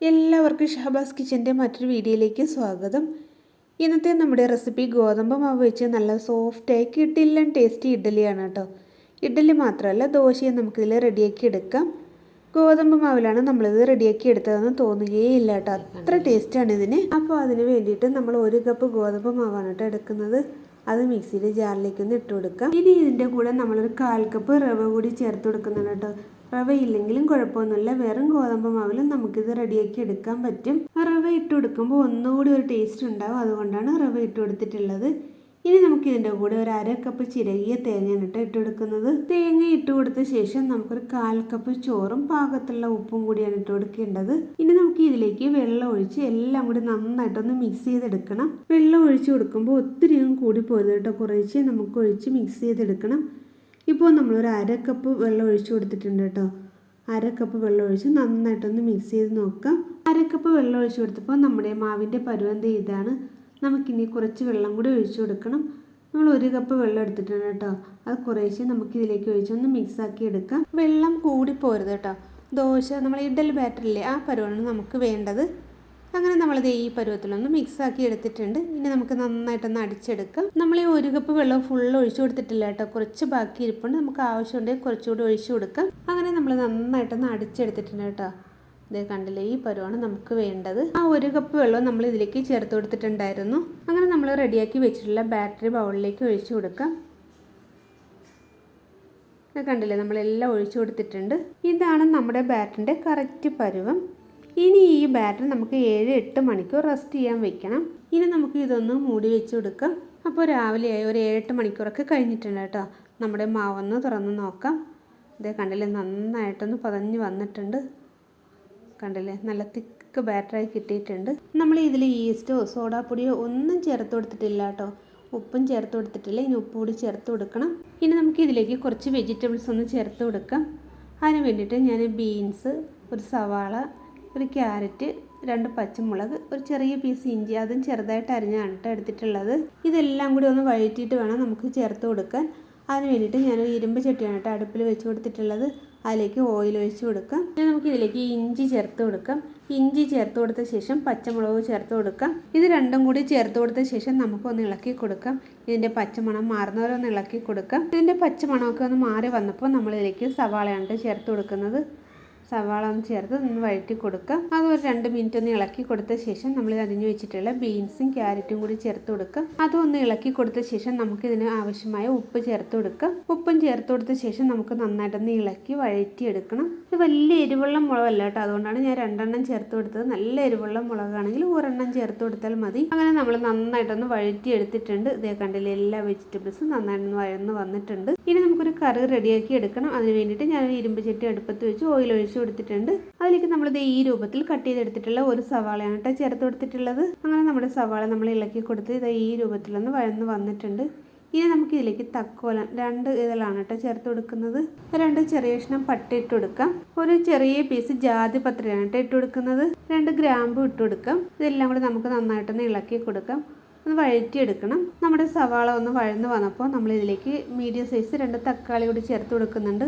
എല്ലാവർക്കും ഷഹബാസ് കിച്ചന്റെ മറ്റൊരു വീഡിയോയിലേക്ക് സ്വാഗതം. ഇന്നത്തെ നമ്മുടെ റെസിപ്പി ഗോതമ്പ് മാവ് വെച്ച് നല്ല സോഫ്റ്റായി കിട്ടില്ലൻ ടേസ്റ്റി ഇഡ്ഡലിയാണ് കേട്ടോ. ഇഡ്ഡലി മാത്രമല്ല ദോശയും നമുക്കിതിൽ റെഡിയാക്കി എടുക്കാം. ഗോതമ്പ് മാവിലാണ് നമ്മളിത് റെഡിയാക്കി എടുത്തതെന്ന് തോന്നുകയേ ഇല്ല കേട്ടോ. അത്ര ടേസ്റ്റാണ് ഇതിന്. അപ്പോൾ അതിന് വേണ്ടിയിട്ട് നമ്മൾ ഒരു കപ്പ് ഗോതമ്പ് മാവാണ് കേട്ടോ എടുക്കുന്നത്. അത് മിക്സിയിലെ ജാറിലേക്ക് ഒന്ന് ഇട്ട് കൊടുക്കാം. ഇനി ഇതിന്റെ കൂടെ നമ്മളൊരു കാൽ കപ്പ് റവ കൂടി ചേർത്ത് കൊടുക്കുന്നുണ്ട് കേട്ടോ. റവ ഇല്ലെങ്കിലും കുഴപ്പമൊന്നുമില്ല. വെറും ഗോതമ്പ് മാവിലും നമുക്കിത് റെഡിയാക്കി എടുക്കാൻ പറ്റും. റവ ഇട്ട് കൊടുക്കുമ്പോൾ ഒന്നുകൂടി ഒരു ടേസ്റ്റ് ഉണ്ടാവും. അതുകൊണ്ടാണ് റവ ഇട്ട് കൊടുത്തിട്ടുള്ളത്. ഇനി നമുക്ക് ഇതിന്റെ കൂടെ ഒരു അര കപ്പ് ചിരകിയ തേങ്ങയാണ് ഇട്ട് ഇട്ടുകൊടുക്കുന്നത് തേങ്ങ ഇട്ട് കൊടുത്ത ശേഷം നമുക്കൊരു കാൽ കപ്പ് ചോറും പാകത്തുള്ള ഉപ്പും കൂടിയാണ് ഇട്ട് കൊടുക്കേണ്ടത്. ഇനി നമുക്ക് ഇതിലേക്ക് വെള്ളം ഒഴിച്ച് എല്ലാം കൂടി നന്നായിട്ടൊന്ന് മിക്സ് ചെയ്തെടുക്കണം. വെള്ളം ഒഴിച്ച് കൊടുക്കുമ്പോൾ ഒത്തിരിയും കൂടി പോയത് കേട്ടോ. കുറേശ്ശെ നമുക്ക് ഒഴിച്ച് മിക്സ് ചെയ്തെടുക്കണം. ഇപ്പോൾ നമ്മളൊരു അര കപ്പ് വെള്ളം ഒഴിച്ച് കൊടുത്തിട്ടുണ്ട് കേട്ടോ. അര കപ്പ് വെള്ളം ഒഴിച്ച് നന്നായിട്ടൊന്ന് മിക്സ് ചെയ്ത് നോക്കാം. അര കപ്പ് വെള്ളം ഒഴിച്ച് കൊടുത്തപ്പോൾ നമ്മുടെ മാവിന്റെ പരുവന്തി ഇതാണ് നമുക്കിനി കുറച്ച് വെള്ളം കൂടി ഒഴിച്ചു കൊടുക്കണം. നമ്മൾ ഒരു കപ്പ് വെള്ളം എടുത്തിട്ടുണ്ട് കേട്ടോ. അത് കുറേശ്ശെ നമുക്കിതിലേക്ക് ഒഴിച്ചൊന്ന് മിക്സ് ആക്കി എടുക്കാം. വെള്ളം കൂടി പോരുത് കേട്ടോ. ദോശ നമ്മൾ ഇഡൽ ബാറ്ററില്ലേ ആ പരുവാണ് നമുക്ക് വേണ്ടത്. അങ്ങനെ നമ്മളിത് ഈ പരുവത്തിലൊന്ന് മിക്സ് ആക്കി എടുത്തിട്ടുണ്ട്. ഇനി നമുക്ക് നന്നായിട്ടൊന്ന് അടിച്ചെടുക്കാം. നമ്മൾ ഈ ഒരു കപ്പ് വെള്ളം ഫുൾ ഒഴിച്ചു കൊടുത്തിട്ടില്ല കേട്ടോ. കുറച്ച് ബാക്കി ഇരിപ്പുണ്ട്. നമുക്ക് ആവശ്യമുണ്ടെങ്കിൽ കുറച്ചുകൂടി ഒഴിച്ചു കൊടുക്കാം. അങ്ങനെ നമ്മൾ നന്നായിട്ടൊന്ന് അടിച്ചെടുത്തിട്ടുണ്ട് കേട്ടോ. ഇതേ കണ്ടില്ലേ ഈ പരുവാണ് നമുക്ക് വേണ്ടത്. ആ ഒരു കപ്പ് വെള്ളം നമ്മൾ ഇതിലേക്ക് ചേർത്ത് കൊടുത്തിട്ടുണ്ടായിരുന്നു. അങ്ങനെ നമ്മൾ റെഡിയാക്കി വെച്ചിട്ടുള്ള ബാറ്ററി ബൗളിലേക്ക് ഒഴിച്ചു കൊടുക്കാം. ഇത് കണ്ടില്ലേ നമ്മളെല്ലാം ഒഴിച്ചു കൊടുത്തിട്ടുണ്ട്. ഇതാണ് നമ്മുടെ ബാറ്ററിന്റെ കറക്റ്റ് പരുവം. ഇനി ഈ ബാറ്ററി നമുക്ക് ഏഴ് എട്ട് മണിക്കൂർ റെസ്റ്റ് ചെയ്യാൻ വെക്കണം. ഇനി നമുക്ക് ഇതൊന്ന് മൂടി വെച്ച് കൊടുക്കാം. അപ്പോൾ രാവിലെയായി ഒരു ഏഴെട്ട് മണിക്കൂറൊക്കെ കഴിഞ്ഞിട്ടുണ്ട് കേട്ടോ. നമ്മുടെ മാവൊന്ന് തുറന്ന് നോക്കാം. ഇതേ കണ്ടില്ലേ നന്നായിട്ടൊന്ന് പതഞ്ഞ് വന്നിട്ടുണ്ട്. കണ്ടില്ലേ? നല്ല തിക്ക് ബാറ്ററായി കിട്ടിയിട്ടുണ്ട്. നമ്മൾ ഇതിൽ ഈസ്റ്റോ സോഡാപ്പൊടിയോ ഒന്നും ചേർത്ത് കൊടുത്തിട്ടില്ല കേട്ടോ. ഉപ്പും ചേർത്ത് കൊടുത്തിട്ടില്ല. ഇനി ഉപ്പ് കൂടി ചേർത്ത് കൊടുക്കണം. ഇനി നമുക്ക് ഇതിലേക്ക് കുറച്ച് വെജിറ്റബിൾസ് ഒന്ന് ചേർത്ത് കൊടുക്കാം. അതിന് വേണ്ടിയിട്ട് ഞാൻ ബീൻസ് ഒരു സവാള ഒരു ക്യാരറ്റ് രണ്ട് പച്ചമുളക് ഒരു ചെറിയ പീസ് ഇഞ്ചി അതും ചെറുതായിട്ട് അരിഞ്ഞാണ് കേട്ടോ എടുത്തിട്ടുള്ളത്. ഇതെല്ലാം കൂടി ഒന്ന് വഴറ്റിയിട്ട് വേണം നമുക്ക് ചേർത്ത് കൊടുക്കാൻ. അതിന് വേണ്ടിയിട്ട് ഞാനൊരു ഇരുമ്പ് ചട്ടിയാണ് കേട്ടോ അടുപ്പിൽ വെച്ച് കൊടുത്തിട്ടുള്ളത്. അതിലേക്ക് ഓയിൽ ഒഴിച്ച് കൊടുക്കാം. പിന്നെ നമുക്ക് ഇതിലേക്ക് ഇഞ്ചി ചേർത്ത് കൊടുക്കാം. ഇഞ്ചി ചേർത്ത് കൊടുത്ത ശേഷം പച്ചമുളക് ചേർത്ത് കൊടുക്കാം. ഇത് രണ്ടും കൂടി ചേർത്ത് കൊടുത്ത ശേഷം നമുക്കൊന്ന് ഇളക്കി കൊടുക്കാം. ഇതിന്റെ പച്ചമണം മാറുന്നവരെ ഒന്ന് ഇളക്കി കൊടുക്കാം. ഇതിന്റെ പച്ചമണമൊക്കെ ഒന്ന് മാറി വന്നപ്പോൾ നമ്മളിതിലേക്ക് സവാളയാണ് ചേർത്ത് കൊടുക്കുന്നത്. സവാള ഒന്ന് ചേർത്ത് ഒന്ന് വഴറ്റി കൊടുക്കുക. അത് ഒരു രണ്ട് മിനിറ്റ് ഒന്ന് ഇളക്കി കൊടുത്ത ശേഷം നമ്മൾ അരിഞ്ഞു വെച്ചിട്ടുള്ള ബീൻസും ക്യാരറ്റും കൂടി ചേർത്ത് കൊടുക്കുക. അതും ഒന്ന് ഇളക്കി കൊടുത്ത ശേഷം നമുക്ക് ഇതിന് ആവശ്യമായ ഉപ്പ് ചേർത്ത് കൊടുക്കുക. ഉപ്പും ചേർത്ത് കൊടുത്ത ശേഷം നമുക്ക് നന്നായിട്ടൊന്ന് ഇളക്കി വഴറ്റിയെടുക്കണം. വലിയ എരിവുള്ള മുളകല്ല കേട്ടോ. അതുകൊണ്ടാണ് ഞാൻ രണ്ടെണ്ണം ചേർത്ത് കൊടുത്തത്. നല്ല എരിവുള്ള മുളകാണെങ്കിൽ ഒരെണ്ണം ചേർത്ത് കൊടുത്താൽ മതി. അങ്ങനെ നമ്മൾ നന്നായിട്ടൊന്ന് വഴറ്റി എടുത്തിട്ടുണ്ട് ഇതേ കണ്ടില്ല എല്ലാ വെജിറ്റബിൾസും നന്നായിട്ടൊന്ന് വഴന്ന് വന്നിട്ടുണ്ട്. ഇനി നമുക്കൊരു കറി റെഡിയാക്കി എടുക്കണം. അതിന് വേണ്ടിയിട്ട് ഞാൻ ഇരുമ്പ് ചട്ടി അടുപ്പത്ത് വെച്ച് ഓയിൽ ഒഴിച്ച് കൊടുത്തിട്ടുണ്ട്. അതിലേക്ക് നമ്മളിത് ഈ രൂപത്തിൽ കട്ട് ചെയ്തെടുത്തിട്ടുള്ള ഒരു സവാളയാണ് കേട്ടോ ചേർത്ത് കൊടുത്തിട്ടുള്ളത്. അങ്ങനെ നമ്മുടെ സവാള നമ്മൾ ഇളക്കി കൊടുത്ത് ഇത് ഈ രൂപത്തിലൊന്ന് വഴന്ന് വന്നിട്ടുണ്ട്. ഇനി നമുക്ക് ഇതിലേക്ക് തക്കോലം. രണ്ട് ഇതിലാണ് കേട്ടോ ചേർത്ത് കൊടുക്കുന്നത്. രണ്ട് ചെറിയ കഷ്ണം പട്ട ഇട്ട് കൊടുക്കാം. ഒരു ചെറിയ പീസ് ജാതി പത്രയാണ് കേട്ടോ ഇട്ട് കൊടുക്കുന്നത്. രണ്ട് ഗ്രാമ്പു ഇട്ട് കൊടുക്കാം. ഇതെല്ലാം കൂടി നമുക്ക് നന്നായിട്ടൊന്ന് ഇളക്കി കൊടുക്കാം. ഒന്ന് വഴറ്റിയെടുക്കണം. നമ്മുടെ സവാള ഒന്ന് വഴന്ന് വന്നപ്പോൾ നമ്മൾ ഇതിലേക്ക് മീഡിയം സൈസ് രണ്ട് തക്കാളി കൂടി ചേർത്ത് കൊടുക്കുന്നുണ്ട്.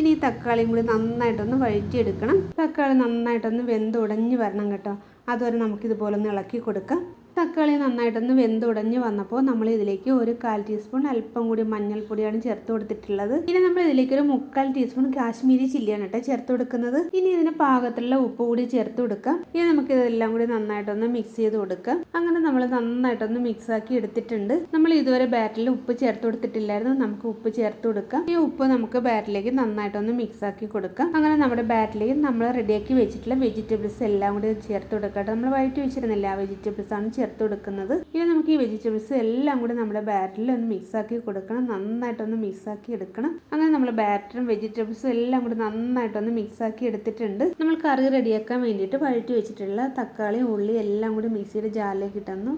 ഇനി ഈ തക്കാളിയും കൂടി നന്നായിട്ടൊന്ന് വഴറ്റിയെടുക്കണം. തക്കാളി നന്നായിട്ടൊന്ന് വെന്ത് ഉടഞ്ഞ് വരണം കേട്ടോ. അതുവരെ നമുക്കിതുപോലെ ഒന്ന് ഇളക്കി കൊടുക്കാം. തക്കാളി നന്നായിട്ടൊന്ന് വെന്തുടഞ്ഞ് വന്നപ്പോൾ നമ്മൾ ഇതിലേക്ക് ഒരു കാൽ ടീസ്പൂൺ അല്പം കൂടി മഞ്ഞൾപ്പൊടിയാണ് ചേർത്ത് കൊടുത്തിട്ടുള്ളത്. ഇനി നമ്മൾ ഇതിലേക്ക് ഒരു മുക്കാൽ ടീസ്പൂൺ കാശ്മീരി ചില്ലിയാണ് കേട്ടോ ചേർത്ത് കൊടുക്കുന്നത്. ഇനി ഇതിന് പാകത്തിലുള്ള ഉപ്പ് കൂടി ചേർത്ത് കൊടുക്കാം. ഇനി നമുക്ക് ഇതെല്ലാം കൂടി നന്നായിട്ടൊന്ന് മിക്സ് ചെയ്ത് കൊടുക്കാം. അങ്ങനെ നമ്മൾ നന്നായിട്ടൊന്ന് മിക്സ് ആക്കി എടുത്തിട്ടുണ്ട്. നമ്മൾ ഇതുവരെ ബാറ്ററിൽ ഉപ്പ് ചേർത്ത് കൊടുത്തിട്ടില്ലായിരുന്നു. നമുക്ക് ഉപ്പ് ചേർത്ത് കൊടുക്കാം. ഈ ഉപ്പ് നമുക്ക് ബാറ്ററിലേക്ക് നന്നായിട്ടൊന്ന് മിക്സ് ആക്കി കൊടുക്കാം. അങ്ങനെ നമ്മുടെ ബാറ്ററിലേക്ക് നമ്മൾ റെഡിയാക്കി വെച്ചിട്ടുള്ള വെജിറ്റബിൾസ് എല്ലാം കൂടി ചേർത്ത് കൊടുക്കാം നമ്മൾ വഴറ്റി വെച്ചിരുന്നില്ല ആ വെജിറ്റബിൾസ് ആണ് ചേർത്ത് കൊടുക്കുന്നത് ഇനി നമുക്ക് ഈ വെജിറ്റബിൾസ് എല്ലാം കൂടി നമ്മുടെ ബാറ്ററിൽ ഒന്ന് മിക്സാക്കി കൊടുക്കണം. നന്നായിട്ടൊന്ന് മിക്സാക്കി എടുക്കണം. അങ്ങനെ നമ്മൾ ബാറ്ററും വെജിറ്റബിൾസും എല്ലാം കൂടി നന്നായിട്ടൊന്ന് മിക്സാക്കി എടുത്തിട്ടുണ്ട്. നമ്മൾ കറി റെഡിയാക്കാൻ വേണ്ടിയിട്ട് വഴറ്റി വെച്ചിട്ടുള്ള തക്കാളി ഉള്ളി എല്ലാം കൂടി മിക്സിയുടെ ജാറിലേക്ക് ഇട്ടൊന്ന്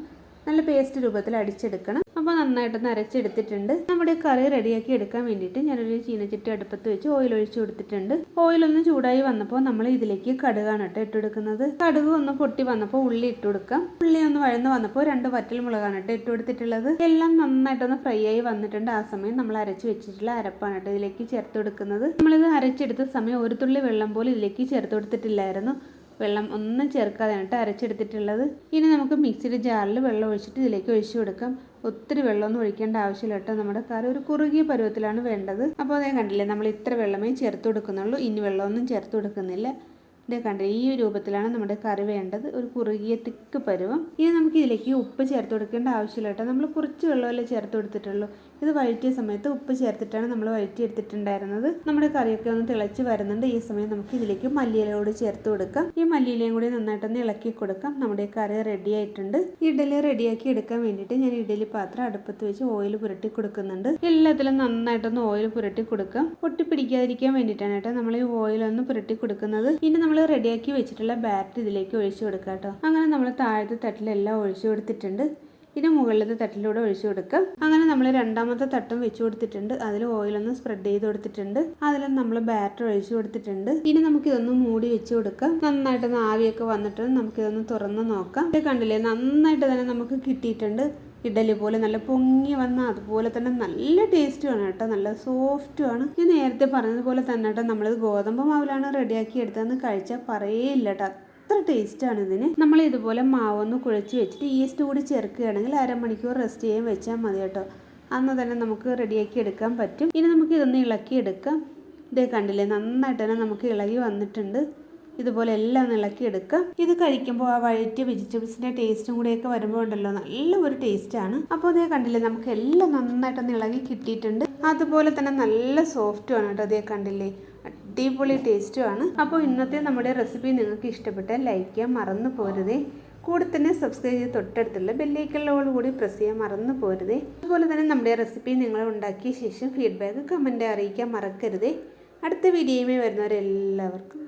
നല്ല പേസ്റ്റ് രൂപത്തിൽ അടിച്ചെടുക്കണം. അപ്പോൾ നന്നായിട്ട് നരച്ചെടുത്തിട്ടുണ്ട്. നമ്മുടെ കറി റെഡിയാക്കി എടുക്കാൻ വേണ്ടിയിട്ട് ഞാനൊരു ചീനച്ചട്ടി അടുപ്പത്ത് വെച്ച് ഓയിൽ ഒഴിച്ച് കൊടുത്തിട്ടുണ്ട്. ഓയിലൊന്ന് ചൂടായി വന്നപ്പോൾ നമ്മൾ ഇതിലേക്ക് കടുകാണ് കേട്ടോ ഇട്ടുകൊടുക്കുന്നത്. കടുക് ഒന്ന് പൊട്ടി വന്നപ്പോൾ ഉള്ളി ഇട്ട് കൊടുക്കാം. ഉള്ളി ഒന്ന് വഴന്ന് വന്നപ്പോൾ രണ്ട് വറ്റൽ മുളകാണ് കേട്ടോ ഇട്ട് കൊടുത്തിട്ടുള്ളത്. എല്ലാം നന്നായിട്ടൊന്ന് ഫ്രൈ ആയി വന്നിട്ടുണ്ട്. ആ സമയം നമ്മൾ അരച്ച് വെച്ചിട്ടുള്ള അരപ്പാണ് കേട്ടോ ഇതിലേക്ക് ചേർത്ത് കൊടുക്കുന്നത്. നമ്മളിത് അരച്ചെടുത്ത സമയം ഒരു തുള്ളി വെള്ളം പോലും ഇതിലേക്ക് ചേർത്ത് കൊടുത്തിട്ടില്ലായിരുന്നു. വെള്ളം ഒന്നും ചേർക്കാതെയാണ് കേട്ടോ അരച്ചെടുത്തിട്ടുള്ളത്. ഇനി നമുക്ക് മിക്സിയുടെ ജാറിൽ വെള്ളം ഒഴിച്ചിട്ട് ഇതിലേക്ക് ഒഴിച്ചു കൊടുക്കാം. ഒത്തിരി വെള്ളമൊന്നും ഒഴിക്കേണ്ട ആവശ്യമില്ല കേട്ടോ നമ്മുടെ കറി ഒരു കുറുകിയ പരുവത്തിലാണ് വേണ്ടത്. അപ്പോൾ അതേ കണ്ടില്ലേ നമ്മൾ ഇത്ര വെള്ളമേ ചേർത്ത് കൊടുക്കുന്നുള്ളൂ. ഇനി വെള്ളമൊന്നും ചേർത്ത് കൊടുക്കുന്നില്ല. ഇതേ കണ്ട ഈ രൂപത്തിലാണ് നമ്മുടെ കറി വേണ്ടത്. ഒരു കുറുകിയ തിക്ക് പരുവം. ഇനി നമുക്ക് ഇതിലേക്ക് ഉപ്പ് ചേർത്ത് കൊടുക്കേണ്ട ആവശ്യമില്ല കേട്ടോ. നമ്മൾ കുറച്ച് വെള്ളമല്ലേ ചേർത്ത് കൊടുത്തിട്ടുള്ളൂ. ഇത് വഴറ്റിയ സമയത്ത് ഉപ്പ് ചേർത്തിട്ടാണ് നമ്മൾ വഴറ്റി എടുത്തിട്ടുണ്ടായിരുന്നത് നമ്മുടെ കറിയൊക്കെ ഒന്ന് തിളച്ച് വരുന്നുണ്ട്. ഈ സമയം നമുക്ക് ഇതിലേക്ക് മല്ലിയിലയോട് ചേർത്ത് കൊടുക്കാം. ഈ മല്ലിയിലയും കൂടി നന്നായിട്ടൊന്ന് ഇളക്കി കൊടുക്കാം. നമ്മുടെ കറി റെഡി ആയിട്ടുണ്ട്. ഇഡലി റെഡിയാക്കി എടുക്കാൻ വേണ്ടിയിട്ട് ഞാൻ ഇഡലി പാത്രം അടുപ്പത്ത് വെച്ച് ഓയിൽ പുരട്ടി കൊടുക്കുന്നുണ്ട്. എല്ലാത്തിലും നന്നായിട്ടൊന്ന് ഓയിൽ പുരട്ടി കൊടുക്കാം. പൊട്ടിപ്പിടിക്കാതിരിക്കാൻ വേണ്ടിയിട്ടാണ് കേട്ടോ നമ്മൾ ഈ ഓയിൽ ഒന്ന് പുരട്ടി കൊടുക്കുന്നത്. ഇനി നമ്മൾ റെഡിയാക്കി വെച്ചിട്ടുള്ള ബാറ്റർ ഇതിലേക്ക് ഒഴിച്ചു കൊടുക്കാം കേട്ടോ. അങ്ങനെ നമ്മൾ താഴത്തെ തട്ടിലെല്ലാം ഒഴിച്ചു കൊടുത്തിട്ടുണ്ട്. ഇനി മുകളിലത്തെ തട്ടിലൂടെ ഒഴിച്ചു കൊടുക്കാം അങ്ങനെ നമ്മൾ രണ്ടാമത്തെ തട്ടും വെച്ചു കൊടുത്തിട്ടുണ്ട്. അതിൽ ഓയിലൊന്ന് സ്പ്രെഡ് ചെയ്ത് കൊടുത്തിട്ടുണ്ട്. അതിലും നമ്മൾ ബാറ്റർ ഒഴിച്ചു കൊടുത്തിട്ടുണ്ട്. ഇനി നമുക്ക് ഇതൊന്ന് മൂടി വെച്ചു കൊടുക്കാം നന്നായിട്ടൊന്ന് ആവിയൊക്കെ വന്നിട്ട് നമുക്കിതൊന്ന് തുറന്ന് നോക്കാം. ഇത് കണ്ടില്ലേ? നന്നായിട്ട് തന്നെ നമുക്ക് കിട്ടിയിട്ടുണ്ട്. ഇഡലി പോലെ നല്ല പൊങ്ങി വന്ന അതുപോലെ തന്നെ നല്ല ടേസ്റ്റുമാണ് കേട്ടോ നല്ല സോഫ്റ്റുമാണ് ഞാൻ നേരത്തെ പറഞ്ഞതുപോലെ തന്നെ കേട്ടോ നമ്മളിത് ഗോതമ്പ് മാവിലാണ് റെഡിയാക്കി എടുത്തതെന്ന് കഴിച്ചാൽ പറയേയില്ല കേട്ടോ അത്ര ടേസ്റ്റാണ് ഇതിന്. നമ്മൾ ഇതുപോലെ മാവൊന്ന് കുഴച്ച് വെച്ചിട്ട് ഈസ്റ്റ് കൂടി ചേർക്കുകയാണെങ്കിൽ അരമണിക്കൂർ റെസ്റ്റ് ചെയ്യാൻ വെച്ചാൽ മതി കേട്ടോ. അന്ന് തന്നെ നമുക്ക് റെഡിയാക്കി എടുക്കാൻ പറ്റും. ഇനി നമുക്ക് ഇതൊന്ന് ഇളക്കി എടുക്കാം ഇതേ കണ്ടില്ലേ നന്നായിട്ട് തന്നെ നമുക്ക് ഇളകി വന്നിട്ടുണ്ട്. ഇതുപോലെ എല്ലാം ഇളക്കി എടുക്കുക ഇത് കഴിക്കുമ്പോൾ ആ വഴറ്റിയ വെജിറ്റബിൾസിന്റെ ടേസ്റ്റും കൂടെയൊക്കെ വരുമ്പോൾ ഉണ്ടല്ലോ നല്ല ഒരു ടേസ്റ്റാണ്. അപ്പോൾ അതേ കണ്ടില്ലേ നമുക്ക് എല്ലാം നന്നായിട്ടൊന്ന് ഇളകി കിട്ടിയിട്ടുണ്ട്. അതുപോലെ തന്നെ നല്ല സോഫ്റ്റുമാണ് കേട്ടോ അതേ കണ്ടില്ലേ അടിപൊളി ടേസ്റ്റുമാണ് അപ്പോൾ ഇന്നത്തെ നമ്മുടെ റെസിപ്പി നിങ്ങൾക്ക് ഇഷ്ടപ്പെട്ടാൽ ലൈക്ക് ചെയ്യാൻ മറന്നു പോരുതേ. കൂടെ തന്നെ സബ്സ്ക്രൈബ് ചെയ്ത് തൊട്ടടുത്തുള്ള ബെല്ലൈക്കലോട് കൂടി പ്രസ് ചെയ്യാൻ മറന്നു പോരുതേ. അതുപോലെ തന്നെ നമ്മുടെ റെസിപ്പി നിങ്ങൾ ഉണ്ടാക്കിയ ശേഷം ഫീഡ്ബാക്ക് കമന്റ് അറിയിക്കാൻ മറക്കരുതേ. അടുത്ത വീഡിയോയുമായി വരുന്നവരെല്ലാവർക്കും